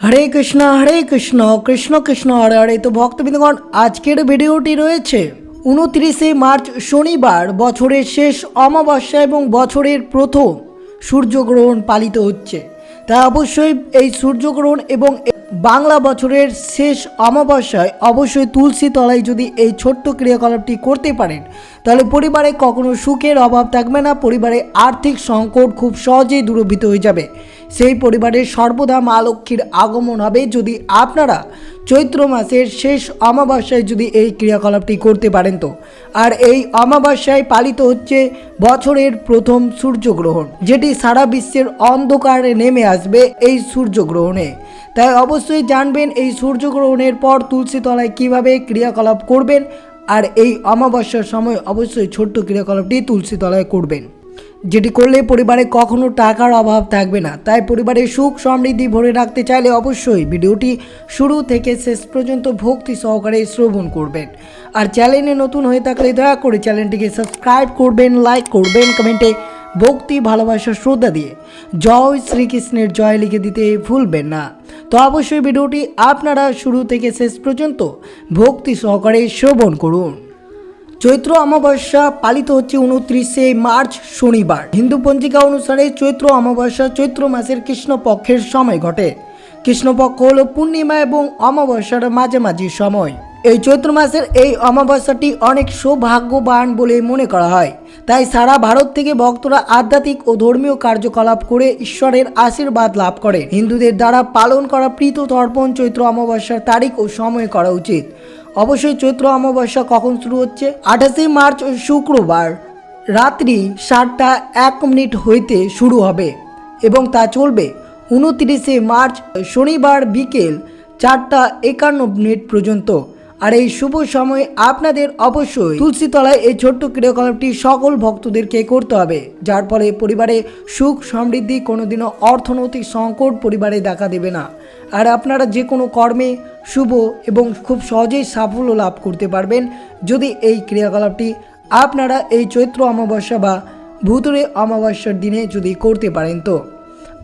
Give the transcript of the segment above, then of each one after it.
হরে কৃষ্ণ হরে কৃষ্ণ কৃষ্ণ কৃষ্ণ, হরে হরে। তো ভক্তবৃন্দগণ, আজকের ভিডিওটি রয়েছে উনত্রিশে মার্চ শনিবার, বছরের শেষ অমাবস্যা এবং বছরের প্রথম সূর্যগ্রহণ পালিত হচ্ছে। তা অবশ্যই এই সূর্যগ্রহণ এবং বাংলা বছরের শেষ অমাবস্যায় অবশ্যই তুলসী তলায় যদি এই ছোট্ট ক্রিয়াকলাপটি করতে পারেন, তাহলে পরিবারে কখনো সুখের অভাব থাকবে না, পরিবারে আর্থিক সংকট খুব সহজেই দূরভূত হয়ে যাবে। সেই পরিবারের সর্বদা মা লক্ষ্মীর আগমন হবে যদি আপনারা চৈত্র মাসের শেষ অমাবস্যায় যদি এই ক্রিয়াকলাপটি করতে পারেন তো। আর এই অমাবস্যায় পালিত হচ্ছে বছরের প্রথম সূর্যগ্রহণ, যেটি সারা বিশ্বের অন্ধকারে নেমে আসবে এই সূর্যগ্রহণে। তাই অবশ্যই জানবেন এই সূর্যগ্রহণের পর তুলসী তলায় কীভাবে ক্রিয়াকলাপ করবেন আর এই অমাবস্যার সময় অবশ্যই ছোট্ট ক্রিয়াকলাপটি তুলসী তলায় করবেন, যেটি করলে পরিবারে কখনো টাকার অভাব থাকবে না। তাই পরিবারে সুখ সমৃদ্ধি ভরে রাখতে চাইলে অবশ্যই ভিডিওটি শুরু থেকে শেষ পর্যন্ত ভক্তি সহকারে শ্রবণ করবেন। আর চ্যানেলে নতুন হয়ে থাকলে দয়া করে চ্যানেলটিকে সাবস্ক্রাইব করবেন, লাইক করবেন, কমেন্টে ভক্তি ভালোবাসা শ্রদ্ধা দিয়ে জয় শ্রীকৃষ্ণের জয় লিখে দিতে ভুলবেন না। তো অবশ্যই ভিডিওটি আপনারা শুরু থেকে শেষ পর্যন্ত ভক্তি সহকারে শ্রবণ করুন। চৈত্র অমাবস্যা পালিত হচ্ছে উনত্রিশে মার্চ শনিবার। হিন্দু পঞ্জিকা অনুসারে চৈত্র অমাবস্যা চৈত্র মাসের কৃষ্ণপক্ষের সময় ঘটে। কৃষ্ণপক্ষ হল পূর্ণিমা এবং অমাবস্যার মাঝামাঝি সময়। এই চৈত্র মাসের এই অমাবস্যাটি অনেক সৌভাগ্যবান বলে মনে করা হয়। তাই সারা ভারত থেকে ভক্তরা আধ্যাত্মিক ও ধর্মীয় কার্যকলাপ করে ঈশ্বরের আশীর্বাদ লাভ করে। হিন্দুদের দ্বারা পালন করা প্রীত তর্পণ চৈত্র অমাবস্যার তারিখ ও সময় করা উচিত। অবশ্যই চৈত্র অমাবস্যা কখন শুরু হচ্ছে? আঠাশে মার্চ শুক্রবার রাত্রি সাতটা এক মিনিট হইতে শুরু হবে এবং তা চলবে উনত্রিশে মার্চ শনিবার বিকেল চারটা একান্ন মিনিট পর্যন্ত। আর এই শুভ সময়ে আপনাদের অবশ্যই তুলসী তলায় এই ছোট্ট ক্রিয়াকলাপটি সকল ভক্তদেরকে করতে হবে। যার ফলে পরিবারে সুখ সমৃদ্ধি কোনোদিনও অর্থনৈতিক সংকট পরিবারে দেখা দেবে না। আর আপনারা যে কোনো কর্মে শুভ এবং খুব সহজেই সাফল্য লাভ করতে পারবেন যদি এই ক্রিয়াকলাপটি আপনারা এই চৈত্র অমাবস্যা বা ভূতরে অমাবস্যার দিনে যদি করতে পারেন তো।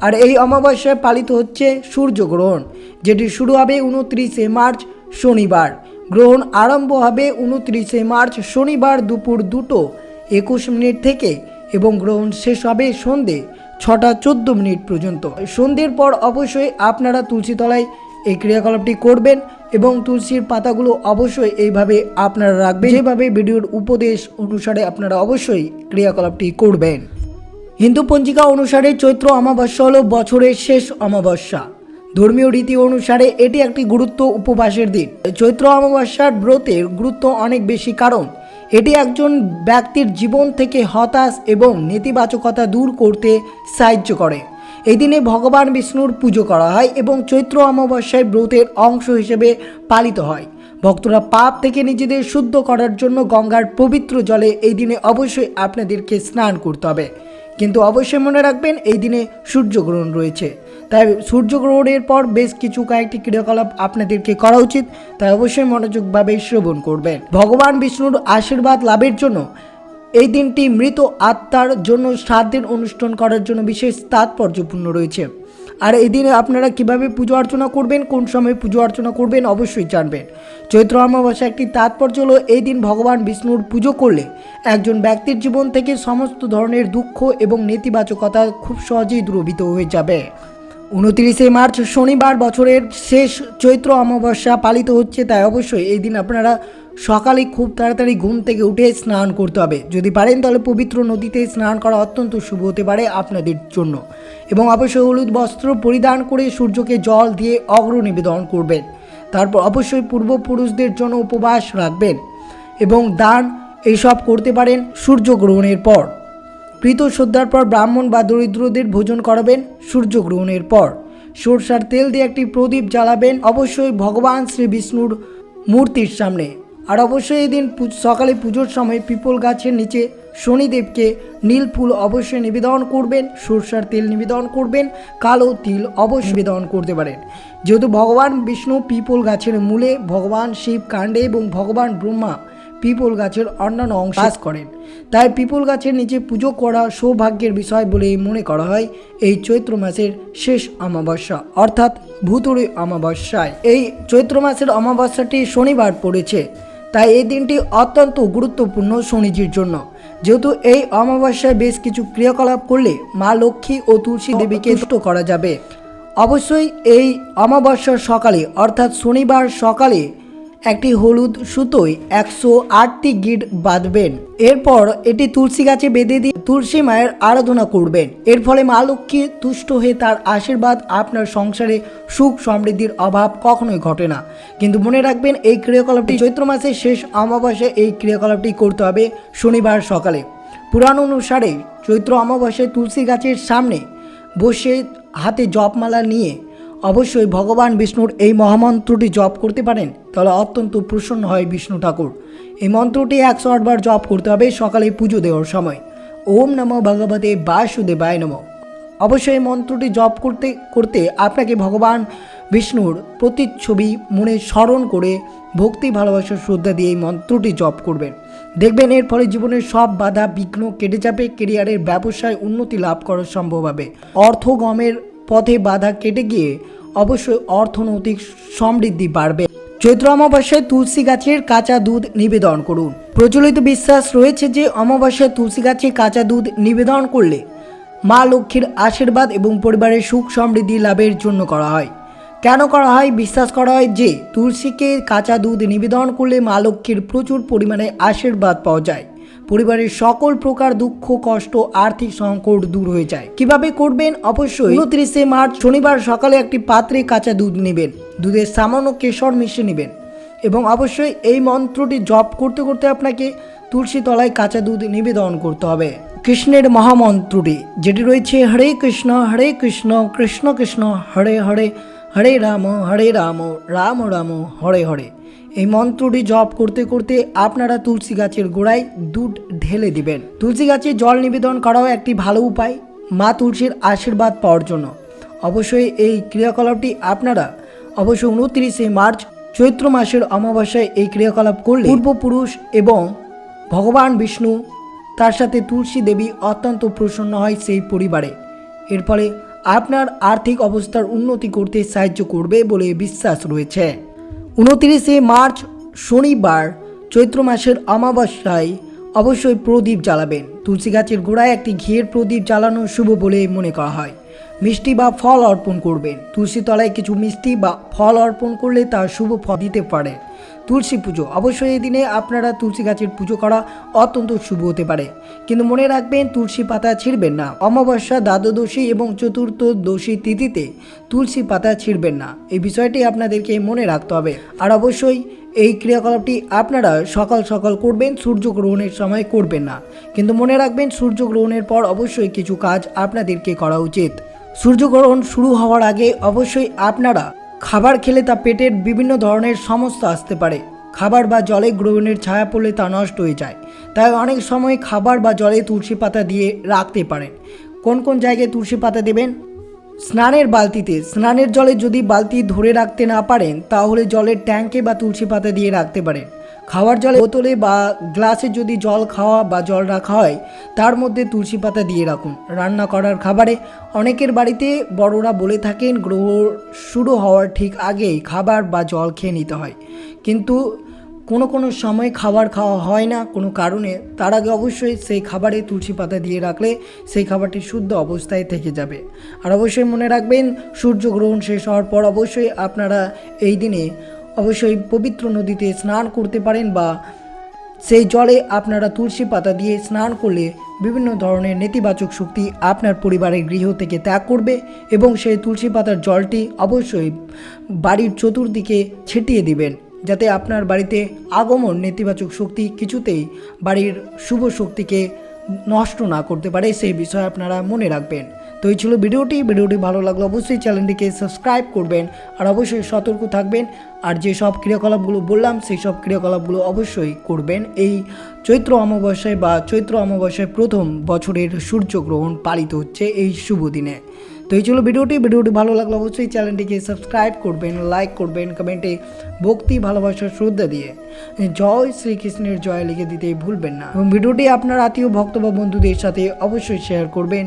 আর এই অমাবস্যায় পালিত হচ্ছে সূর্যগ্রহণ যেটি শুরু হবে উনত্রিশে মার্চ শনিবার। গ্রহণ আরম্ভ হবে উনত্রিশে মার্চ শনিবার দুপুর দুটো একুশ মিনিট থেকে এবং গ্রহণ শেষ হবে সন্ধে ছটা চোদ্দ মিনিট পর্যন্ত। সন্ধ্যের পর অবশ্যই আপনারা তুলসী তলায় এই ক্রিয়াকলাপটি করবেন এবং তুলসীর পাতাগুলো অবশ্যই এইভাবে আপনারা রাখবেন। যেভাবে ভিডিওর উপদেশ অনুসারে আপনারা অবশ্যই ক্রিয়াকলাপটি করবেন। হিন্দু পঞ্জিকা অনুসারে চৈত্র অমাবস্যা হলো বছরের শেষ অমাবস্যা। ধর্মীয় রীতি অনুসারে এটি একটি গুরুত্ব উপবাসের দিন। চৈত্র অমাবস্যার ব্রতের গুরুত্ব অনেক বেশি কারণ। এটি একজন ব্যক্তির জীবন থেকে হতাশ এবং নেতিবাচকতা দূর করতে সাহায্য করে। এই দিনে ভগবান বিষ্ণুর পুজো করা হয় এবং চৈত্র অমাবস্যায় ব্রতের অংশ হিসেবে পালিত হয়। ভক্তরা পাপ থেকে নিজেদের শুদ্ধ করার জন্য গঙ্গার পবিত্র জলে এই দিনে অবশ্যই আপনাদেরকে স্নান করতে হবে। কিন্তু অবশ্যই মনে রাখবেন, এই দিনে সূর্যগ্রহণ রয়েছে। তাই সূর্যগ্রহণের পর বেশ কিছু কয়েকটি ক্রিয়াকলাপ আপনাদেরকে করা উচিত, তাই অবশ্যই মনোযোগভাবে শ্রবণ করবেন। ভগবান বিষ্ণুর আশীর্বাদ লাভের জন্য এই দিনটি মৃত আত্মার জন্য সাত দিন অনুষ্ঠান করার জন্য বিশেষ তাৎপর্যপূর্ণ রয়েছে। আর এই দিনে আপনারা কীভাবে পুজো অর্চনা করবেন, কোন সময় পুজো অর্চনা করবেন অবশ্যই জানবেন। চৈত্র অমাবস্যা একটি তাৎপর্য হলো, এই দিন ভগবান বিষ্ণুর পুজো করলে একজন ব্যক্তির জীবন থেকে সমস্ত ধরনের দুঃখ এবং নেতিবাচকতা খুব সহজেই দ্রবিত হয়ে যাবে। উনত্রিশে মার্চ শনিবার বছরের শেষ চৈত্র অমাবস্যা পালিত হচ্ছে, তাই অবশ্যই এই দিন আপনারা সকালে খুব তাড়াতাড়ি ঘুম থেকে উঠে স্নান করতে হবে। যদি পারেন তাহলে পবিত্র নদীতে স্নান করা অত্যন্ত শুভ হতে পারে আপনাদের জন্য। এবং অবশ্যই হলুদ বস্ত্র পরিধান করে সূর্যকে জল দিয়ে অগ্র নিবেদন করবেন। তারপর অবশ্যই পূর্বপুরুষদের জন্য উপবাস রাখবেন এবং দান এইসব করতে পারেন সূর্যগ্রহণের পর। প্রীত শ্রদ্ধার পর ব্রাহ্মণ বা দরিদ্রদের ভোজন করাবেন সূর্যগ্রহণের পর। সরষার তেল দিয়ে একটি প্রদীপ জ্বালাবেন অবশ্যই ভগবান শ্রী বিষ্ণুর মূর্তির সামনে। আর অবশ্যই এদিন সকালে পুজোর সময় পিপল গাছের নিচে শনিদেবকে নীল ফুল অবশ্যই নিবেদন করবেন, সরষার তেল নিবেদন করবেন, কালো তিল অবশ্যই নিবেদন করতে পারেন। যেহেতু ভগবান বিষ্ণু পিপল গাছের মূলে ভগবান শিব কাণ্ডে এবং ভগবান ব্রহ্মা পিপল গাছের অন্যান্য অংশ বাস। করেন। তাই পিপল গাছের নিচে পুজো করা সৌভাগ্যের বিষয় বলে মনে করা হয় এই চৈত্র মাসের শেষ অমাবস্যা অর্থাৎ ভূতুড়ি অমাবস্যায়। এই চৈত্র মাসের অমাবস্যাটি শনিবার পড়েছে তাই এই দিনটি অত্যন্ত গুরুত্বপূর্ণ শনিজির জন্য। যেহেতু এই অমাবস্যায় বেশ কিছু ক্রিয়াকলাপ করলে মা লক্ষ্মী ও তুলসী দেবীকে তুষ্ট করা যাবে। অবশ্যই এই অমাবস্যার সকালে অর্থাৎ শনিবার সকালে একটি হলুদ সুতোয় একশো আটটি গিট বাঁধবেন। এরপর এটি তুলসী গাছে বেঁধে দিয়ে তুলসী মায়ের আরাধনা করবেন। এর ফলে মা লক্ষ্মী তুষ্ট হয়ে তার আশীর্বাদ আপনার সংসারে সুখ সমৃদ্ধির অভাব কখনোই ঘটে না। কিন্তু মনে রাখবেন, এই ক্রিয়াকলাপটি চৈত্র মাসের শেষ অমাবস্যায় এই ক্রিয়াকলাপটি করতে হবে শনিবার সকালে। পুরাণ অনুসারে চৈত্র অমাবস্যায় তুলসী গাছের সামনে বসে হাতে জপমালা নিয়ে অবশ্যই ভগবান বিষ্ণুর এই মহামন্ত্রটি জপ করতে পারেন। তাহলে অত্যন্ত প্রসন্ন হয় বিষ্ণু ঠাকুর। এই মন্ত্রটি একশো আটবার জপ করতে হবে সকালে পুজো দেওয়ার সময়। ওম নমঃ ভগবতে বাসুদেবায় নমঃ। অবশ্যই মন্ত্রটি জপ করতে করতে আপনাকে ভগবান বিষ্ণুর প্রতিচ্ছবি মনে স্মরণ করে ভক্তি ভালোবাসা শ্রদ্ধা দিয়ে এই মন্ত্রটি জপ করবেন। দেখবেন এর ফলে জীবনের সব বাধা, বিঘ্ন, কেটে যাবে, কেরিয়ারের ব্যবসায় উন্নতি লাভ করা সম্ভব হবে। অর্থগমের পথে বাধা কেটে গিয়ে অবশ্যই অর্থনৈতিক সমৃদ্ধি বাড়বে। চৈত্র অমাবস্যায় তুলসী গাছের কাঁচা দুধ নিবেদন করুন। প্রচলিত বিশ্বাস রয়েছে যে অমাবস্যায় তুলসী গাছে কাঁচা দুধ নিবেদন করলে মা লক্ষ্মীর আশীর্বাদ এবং পরিবারের সুখ সমৃদ্ধি লাভের জন্য করা হয়। কেন করা হয়? বিশ্বাস করা হয় যে তুলসীকে কাঁচা দুধ নিবেদন করলে মা লক্ষ্মীর প্রচুর পরিমাণে আশীর্বাদ পাওয়া যায়। পরিবারের সকল প্রকার দুঃখ, কষ্ট, আর্থিক সংকট দূর হয়ে যায়। কীভাবে করবেন? অবশ্যই উনত্রিশে মার্চ শনিবার সকালে একটি পাত্রে কাঁচা দুধ নেবেন। দুধের সামান্য কেশর মিশিয়ে নেবেন এবং অবশ্যই এই মন্ত্রটি জপ করতে করতে আপনাকে তুলসী তলায় কাঁচা দুধ নিবেদন করতে হবে। কৃষ্ণের মহামন্ত্রটি, যেটি রয়েছে হরে কৃষ্ণ হরে কৃষ্ণ কৃষ্ণ কৃষ্ণ, হরে হরে হরে রাম হরে রাম রাম রাম, হরে হরে। এই মন্ত্রটি জপ করতে করতে আপনারা তুলসী গাছের গোড়ায় দুধ ঢেলে দিবেন। তুলসী গাছে জল নিবেদন করাও একটি ভালো উপায়, মা তুলসীর আশীর্বাদ পাওয়ার জন্য। অবশ্যই এই ক্রিয়াকলাপটি আপনারা অবশ্যই উনত্রিশে মার্চ, চৈত্র মাসের অমাবস্যায় এই ক্রিয়াকলাপ করলে পূর্বপুরুষ এবং ভগবান বিষ্ণু, তার সাথে তুলসী দেবী অত্যন্ত প্রসন্ন হয় সেই পরিবারে। এর ফলে আপনার আর্থিক অবস্থার উন্নতি করতে সাহায্য করবে বলে বিশ্বাস রয়েছে। উনতিরিশে মার্চ শনিবার চৈত্র মাসের অমাবস্যায় অবশ্যই প্রদীপ জ্বালাবেন। তুলসী গাছের গোড়ায় একটি ঘিয়ের প্রদীপ জ্বালানো শুভ বলে মনে করা হয়। মিষ্টি বা ফল অর্পণ করবেন। তুলসী তলায় কিছু মিষ্টি বা ফল অর্পণ করলে তা শুভ ফল দিতে পারে। তুলসী পুজো। অবশ্যই এই দিনে আপনারা তুলসী গাছের পুজো করা অত্যন্ত শুভ হতে পারে। কিন্তু মনে রাখবেন, তুলসী পাতা ছিঁড়বেন না। অমাবস্যা, দ্বাদশী এবং চতুর্থ দোষী তিথিতে তুলসী পাতা ছিঁড়বেন না। এই বিষয়টি আপনাদেরকে মনে রাখতে হবে। আর অবশ্যই এই ক্রিয়াকলাপটি আপনারা সকাল সকাল করবেন, সূর্যগ্রহণের সময় করবেন না। কিন্তু মনে রাখবেন, সূর্যগ্রহণের পর অবশ্যই কিছু কাজ আপনাদেরকে করা উচিত। সূর্যগ্রহণ শুরু হওয়ার আগে অবশ্যই আপনারা খাবার খেলে তা পেটের বিভিন্ন ধরনের সমস্যা আসতে পারে। খাবার বা জলে গ্রহণের ছায়া পড়লে তা নষ্ট হয়ে যায়। তাই অনেক সময় খাবার বা জলে তুলসী পাতা দিয়ে রাখতে পারেন। কোন কোন জায়গায় তুলসী পাতা দেবেন? স্নানের বালতিতে। স্নানের জলে যদি বালতি ধরে রাখতে না পারেন, তাহলে জলের ট্যাঙ্কে বা তুলসী পাতা দিয়ে রাখতে পারেন। খাওয়ার জলে বোতলে বা গ্লাসে যদি জল খাওয়া বা জল রাখা হয়, তার মধ্যে তুলসী পাতা দিয়ে রাখুন। রান্না করার খাবারে অনেকের বাড়িতে বড়রা বলে থাকেন, গ্রহ শুরু হওয়ার ঠিক আগেই খাবার বা জল খেয়ে নিতে হয়। কিন্তু কোনো কোনো সময় খাবার খাওয়া হয় না, কোনো কারণে। তার আগে অবশ্যই সেই খাবারে তুলসী পাতা দিয়ে রাখলে সেই খাবারটি শুদ্ধ অবস্থায় থেকে যাবে। আর অবশ্যই মনে রাখবেন সূর্যগ্রহণ শেষ হওয়ার পর অবশ্যই আপনারা এই দিনে অবশ্যই পবিত্র নদীতে স্নান করতে পারেন বা সেই জলে আপনারা তুলসী পাতা দিয়ে স্নান করলে বিভিন্ন ধরনের নেতিবাচক শক্তি আপনার পরিবারের গৃহ থেকে ত্যাগ করবে এবং সেই তুলসী পাতার জলটি অবশ্যই বাড়ির চতুর্দিকে ছিটিয়ে দিবেন, যাতে আপনার বাড়িতে আগমন নেতিবাচক শক্তি কিছুতেই বাড়ির শুভ শক্তিকে নষ্ট না করতে পারে, সেই বিষয়ে আপনারা মনে রাখবেন। তো এই ছিল ভিডিওটি। ভিডিওটি ভালো লাগলে অবশ্যই চ্যানেলটিকে সাবস্ক্রাইব করবেন আর অবশ্যই সতর্ক থাকবেন। আর যে সব ক্রিয়াকলাপগুলো বললাম, সেই সব ক্রিয়াকলাপগুলো অবশ্যই করবেন। এই চৈত্র অমাবস্যায় বা চৈত্র অমাবস্যায় প্রথম বছরের সূর্যগ্রহণ পালিত হচ্ছে এই শুভ দিনে। তো এই ছিল ভিডিওটি। ভিডিওটি ভালো লাগলে অবশ্যই চ্যানেলটিকে সাবস্ক্রাইব করবেন, লাইক করবেন, কমেন্টে ভক্তি ভালোবাসার শ্রদ্ধা দিয়ে জয় শ্রীকৃষ্ণের জয় লিখে দিতে ভুলবেন না। এবং ভিডিওটি আপনার আত্মীয়, ভক্ত বা বন্ধুদের সাথে অবশ্যই শেয়ার করবেন।